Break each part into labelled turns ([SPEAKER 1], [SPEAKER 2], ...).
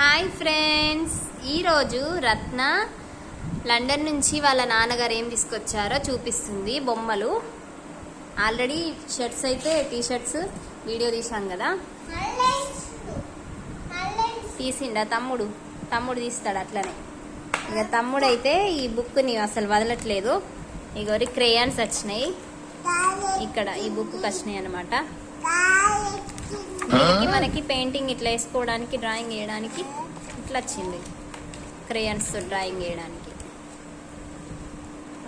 [SPEAKER 1] Hi friends. ఈరోజు రత్న London నుంచి వాళ్ళ నాన్నగారు ఏం తీసుకొచ్చారో చూపిస్తుంది బొమ్మలు. ఆల్రెడీ షర్ట్స్ అయితే టీ షర్ట్స్ వీడియో తీసాం కదా. తీసిండా తమ్ముడు? తమ్ముడు తీస్తాడు అట్లనే. ఇక తమ్ముడైతే ఈ బుక్ని అసలు వదలట్లేదు. ఇగోరి క్రేయాన్స్ వచ్చినాయి. ఇక్కడ ఈ బుక్కి వచ్చినాయి అనమాట దీనికి మనకి పెయింటింగ్ ఇట్లా వేసుకోవడానికి డ్రాయింగ్ వేయడానికి ఇట్లా వచ్చింది. క్రేయన్స్ డ్రాయింగ్ వేయడానికి.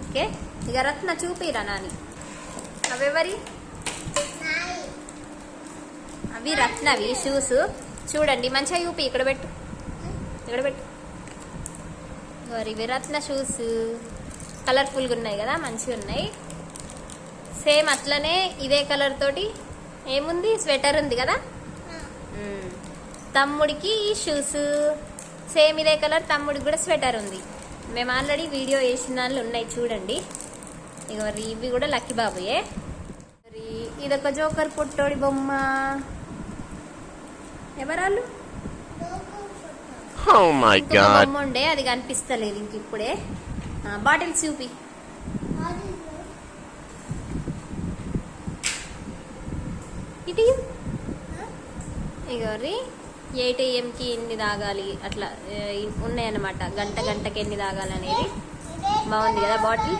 [SPEAKER 1] ఓకే? ఇక రత్న చూపిరా నాని. అవెవరి అవి రత్నవి షూస్ చూడండి మంచిగా చూపి ఇక్కడ పెట్టు. ఇక్కడ పెట్టు. ఇవి రత్న షూస్ కలర్ఫుల్గా ఉన్నాయి కదా మంచిగా ఉన్నాయి. సేమ్ అట్లనే ఇదే కలర్ తోటి ఏముంది? స్వెటర్ ఉంది కదా? మ్మ్. తమ్ముడికి ఈ షూస్ సేమ్ ఇదే కలర్ తమ్ముడికి కూడా స్వెటర్ ఉంది. మేము ఆల్రెడీ వీడియో వేసిన దానిలో ఉన్నాయి చూడండి. ఇక మరి ఇవి కూడా లక్కీ బాబుయే. మరి ఇదొక జోకర్ పుట్టోడి బొమ్మ. ఎవరాళ్ళు?
[SPEAKER 2] Oh.
[SPEAKER 1] బొమ్మ ఉండే అది కనిపిస్తలేదు ఇంక ఇప్పుడే. బాటిల్స్ చూపి. ఇటు ఇగోరి ఏటీఎంకి ఎన్ని తాగాలి అట్లా ఉన్నాయన్నమాట. గంట గంటకి ఎన్ని తాగాలి అనేది బాగుంది కదా బాటిల్?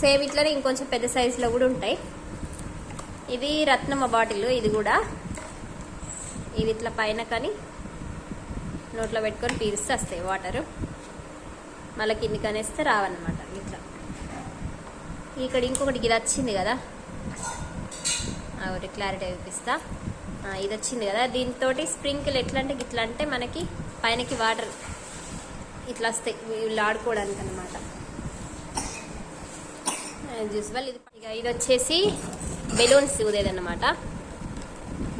[SPEAKER 1] సేమ్ ఇట్లనే ఇంకొంచెం పెద్ద సైజులో కూడా ఉంటాయి. ఇది రత్నమ్మ బాటిల్ ఇది కూడా. ఇది ఇట్లా పైన కానీ నోట్లో పెట్టుకొని పీరిస్తే వస్తాయి వాటరు. మళ్ళీ కిందికి అనేస్తే రావన్నమాట ఇట్లా. ఇక్కడ ఇంకొకటి ఇది వచ్చింది కదా. ఒకటి క్లారిటీ చూపిస్తా. ఇది వచ్చింది కదా దీంతో స్ప్రింకిల్ ఎట్లా అంటే ఇట్లా అంటే మనకి పైనకి వాటర్ ఇట్లా వస్తాయి వీళ్ళు ఆడుకోవడానికి అనమాట యూజువల్ ఇది ఇక ఇది వచ్చేసి balloons ఊదేదన్నమాట.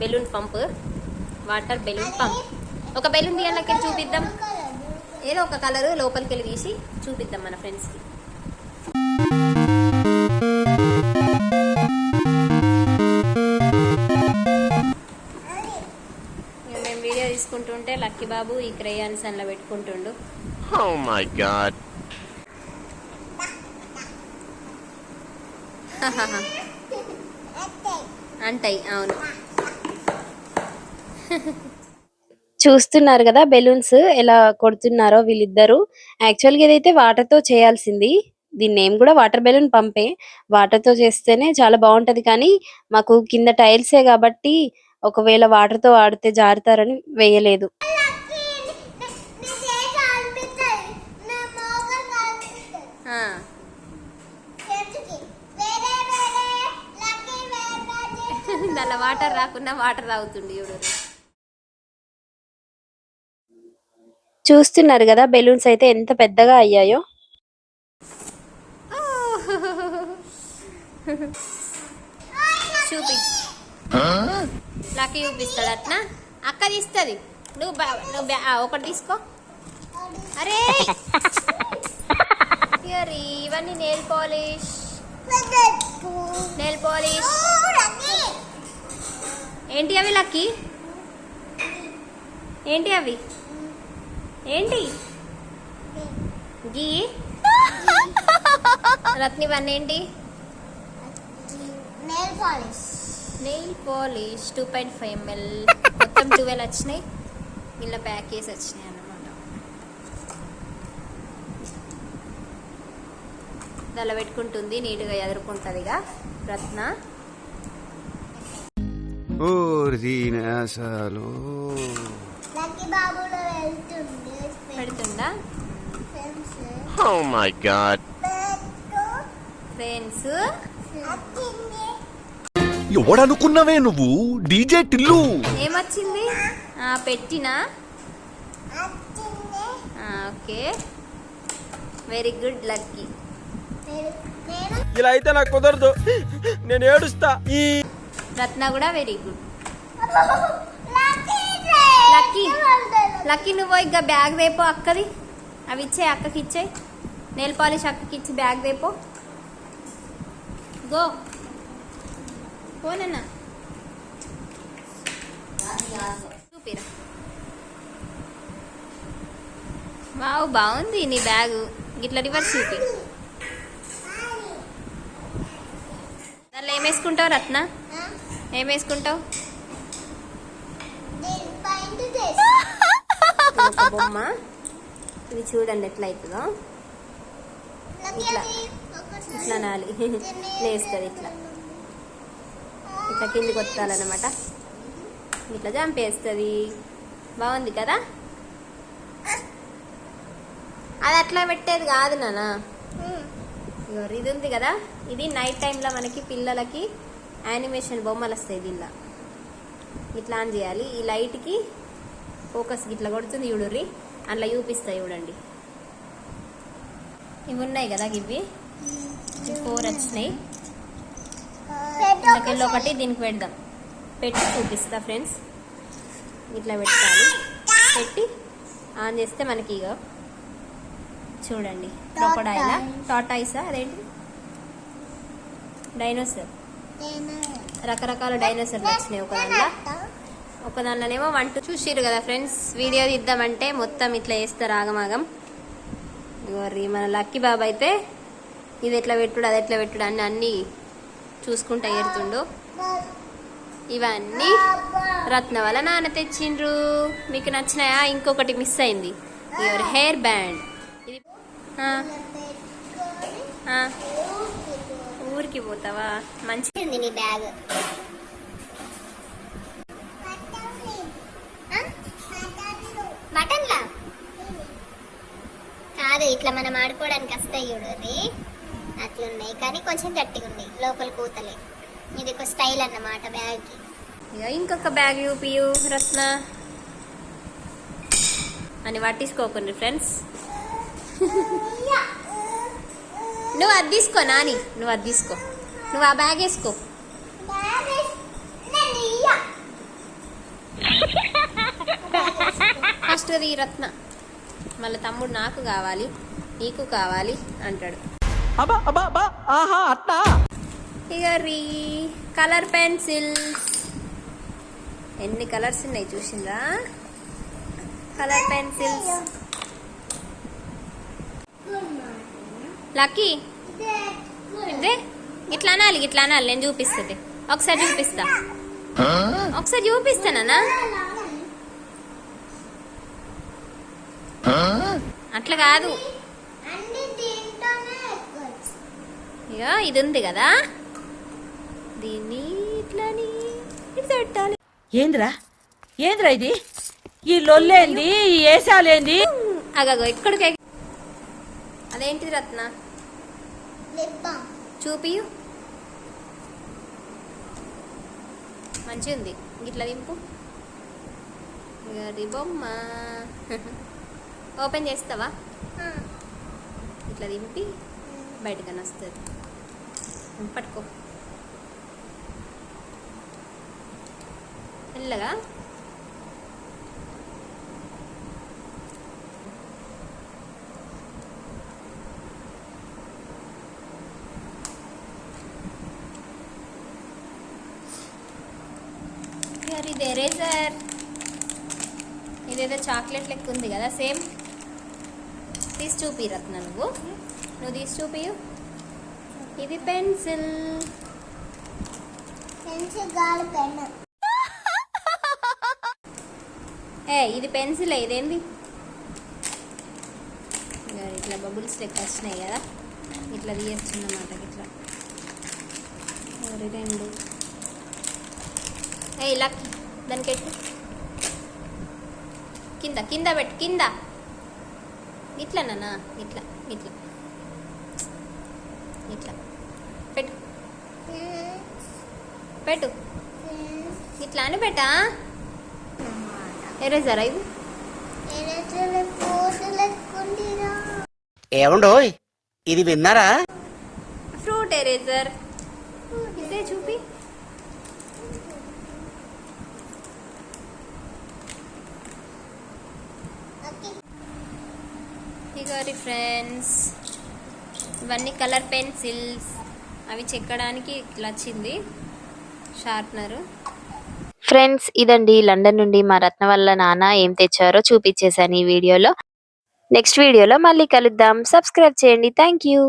[SPEAKER 1] Balloon pump water balloon pump ఒక బెలూన్ తీయాలకి చూపిద్దాం. ఏదో ఒక కలర్ లోపలికి వెళ్ళి తీసి చూపిద్దాం మన ఫ్రెండ్స్కి మేము వీడియో తీసుకుంటుంటే లక్కీ బాబు ఈ క్రేయాన్స్ అందులో పెట్టుకుంటుండు.
[SPEAKER 2] Oh my god.
[SPEAKER 1] అంటాయి అవును.
[SPEAKER 3] చూస్తున్నారు కదా బెలూన్స్ ఎలా కొడుతున్నారో వీళ్ళిద్దరు. యాక్చువల్గా ఇదైతే వాటర్తో చేయాల్సింది. దీని నేమ్ కూడా వాటర్ బెలూన్ పంపే. వాటర్తో చేస్తేనే చాలా బాగుంటది కానీ మాకు కింద టైల్సే కాబట్టి ఒకవేళ వాటర్తో ఆడితే జారుతారని వేయలేదు.
[SPEAKER 1] దానిలో వాటర్ రాకుండా వాటర్ తాగుతుండు ఇవిడు
[SPEAKER 3] చూస్తున్నారు కదా బెలూన్స్ అయితే ఎంత పెద్దగా అయ్యాయో.
[SPEAKER 1] చూపి. నాకు చూపిస్తాడు అట్నా? అక్క తీస్తుంది. నువ్వు నువ్వు ఒకటి తీసుకో. అరే! ఇవన్నీ నెయిల్ పాలిష్. Nail polish. ఏంటి అవి లక్కీ? ఏంటి అవి? ఏంటి? గీ? రత్ని ఏంటి?
[SPEAKER 4] Nail polish.
[SPEAKER 1] Nail polish two point five ML మొత్తం ట్వెల్వ్ వచ్చినాయి. ఇలా ప్యాక్ చేసి వచ్చినాయి అన్నమాట. అలా పెట్టుకుంటుంది నీట్గా ఎదుర్కొంటుందిగా రత్న. పెడుతుందా?
[SPEAKER 4] ఫ్రెండ్స్
[SPEAKER 5] ఎవడనుకున్నావే నువ్వు? డీజే టిల్లు.
[SPEAKER 1] ఏమొచ్చింది? పెట్టినా? ఓకే. వెరీ గుడ్ లక్కీ
[SPEAKER 6] ఇలా అయితే నాకు కుదరదు. నేను ఏడుస్తా. ఈ
[SPEAKER 1] రత్న కూడా very good
[SPEAKER 4] lucky
[SPEAKER 1] lucky lucky నువ్వు ఇంకా బ్యాగ్ వేపో అక్కది. అవి ఇచ్చే అక్కకి ఇచ్చే నెయిల్ పాలిష్ అక్కకి ఇచ్చి బ్యాగ్ వేపో. గో పోనన్నా చూపిరా వావ్ బాగుంది నీ బ్యాగు. ఇట్లా రివర్స్ చూపి. దానిలో ఏం వేసుకుంటావు రత్న? ఏం వేసుకుంటావు? ఇది బొమ్మ. ఇది చూడండి ఎట్లా అవుతుందో ఇట్లా. ఇట్లా నాలి. లేస్తుంది ఇట్లా. ఇట్లా కిందికి వస్తాలన్నమాట ఇట్లా చంపేస్తుంది బాగుంది కదా? అది అట్లా పెట్టేది కాదు నానా ఇది ఉంది కదా? ఇది నైట్ టైంలో మనకి పిల్లలకి యానిమేషన్ బొమ్మలు వస్తాయి దీనిలో. ఇట్లా ఆన్ చేయాలి. ఈ లైట్కి ఫోకస్ ఇట్లా కొడుతుంది చూడుర్రి. అట్లా చూపిస్తాయి చూడండి. ఇవి ఉన్నాయి కదా ఇవి ఫోర్ వచ్చినాయి. ఇందులోకెళ్ళి ఒకటి దీనికి పెడదాం. పెట్టి చూపిస్తా ఫ్రెండ్స్. ఇట్లా పెట్టాలి. పెట్టి ఆన్ చేస్తే మనకి ఇగో చూడండి. క్రొకడైలా టాటాయిసా అదేంటి? డైనోసర్ రకరకాల డైనోసర్లు వచ్చినాయి ఒక దాంట్లో ఒక దాంట్లోనేమో వన్ టూ చూసిర్రు కదా ఫ్రెండ్స్. వీడియో తీద్దామంటే మొత్తం ఇట్లా వేస్తారు ఆగమాగం మన లక్కీ బాబు అయితే ఇది ఎట్లా పెట్టుడు అది ఎట్లా పెట్టుడు అన్ని అన్ని చూసుకుంటా ఎడుతుండు ఇవన్నీ రత్న వల్ల నాన్న తెచ్చిండ్రు. మీకు నచ్చినాయా? ఇంకొకటి మిస్ అయింది. యువర్ హెయిర్ బ్యాండ్ ఇది ఊరికి పోతావా?
[SPEAKER 4] మంచిది నీ బ్యాగ్ కాదు ఇట్లా మనం ఆడుకోవడానికి వస్తాయి చూడు అది. అట్లున్నాయి. కానీ కొంచెం గట్టిగా ఉన్నాయి లోపల కూతలే. ఇది ఒక స్టైల్ అన్నమాట బ్యాగ్కి.
[SPEAKER 1] ఇక ఇంకొక బ్యాగ్ చూపియు రత్న. అని పట్టించుకోకండి ఫ్రెండ్స్. నువ్వు అది తీసుకో నాని. నువ్వు అది తీసుకో. నువ్వు ఆ బ్యాగ్ వేసుకో. ఫస్ట్ అది రత్న. మళ్ళీ తమ్ముడు నాకు కావాలి నీకు కావాలి అంటాడు.
[SPEAKER 6] అబ్బా అబ్బా అబ్బా. ఆహా
[SPEAKER 1] ఇక రీ కలర్ పెన్సిల్స్ ఎన్ని కలర్స్ ఉన్నాయి చూసిందా కలర్ పెన్సిల్స్. లక్కీ. ఇదే ఇట్లా అనాలి ఇట్లా అనాలి. నేను చూపిస్తుంది. ఒకసారి చూపిస్తా. ఒకసారి చూపిస్తానా అట్లా కాదు. ఇక ఇది ఉంది కదా. దీన్ని ఇట్లని ఇటు పెట్టాలి
[SPEAKER 7] ఏంద్రా? ఏంద్రా ఇది? ఈ లొల్లేంది ఈ ఏసాలేంది?
[SPEAKER 1] అగగో ఇక్కడికి అదేంటిది రత్న? చూపియు. మంచిగా ఉంది. ఇట్లా దింపు. గది బొమ్మ. ఓపెన్ చేస్తావా? ఇట్లా దింపి బయటకని వస్తుంది. పట్టుకో. మెల్లగా. ఇది ఎరేజర్ ఇదేదో చాక్లెట్ లెక్క ఉంది కదా సేమ్ తీసి చూపి రత్న నువ్వు. నువ్వు తీసి చూపియు ఇది పెన్సిల్.
[SPEAKER 4] పెన్సిల్ గాలి పెన్
[SPEAKER 1] ఏ ఇది పెన్సిల్ ఇదేంది? ఇట్లా బబుల్స్ లెక్క వచ్చినాయి కదా? ఇట్లా తీయచ్చు అన్నమాట ఇట్లా. ఒకటి రెండు. ఏ ఇలా దానికి పెట్టు. కింద కింద పెట్టు కింద. ఇట్లా ఇట్లా ఇట్లా. ఇట్లా. పెట్టు. పెట్టు. ఇట్లా అని పెట్టా? ఎరేజరా ఇది
[SPEAKER 8] ఏమండోయ్ ఇది విన్నారా?
[SPEAKER 1] Fruit eraser. ఇదే చూపి. ఇగోరి ఫ్రెండ్స్. ఇవన్నీ కలర్ పెన్సిల్స్ అవి చెక్కడానికి ఇట్లా వచ్చింది
[SPEAKER 3] ఫ్రెండ్స్ ఇదండి లండన్ నుండి మా రత్న వల్ల నాన్న ఏం తెచ్చారో చూపించేశాను ఈ వీడియోలో. నెక్స్ట్ వీడియోలో మళ్ళీ కలుద్దాం. సబ్స్క్రైబ్ చేయండి. Thank you.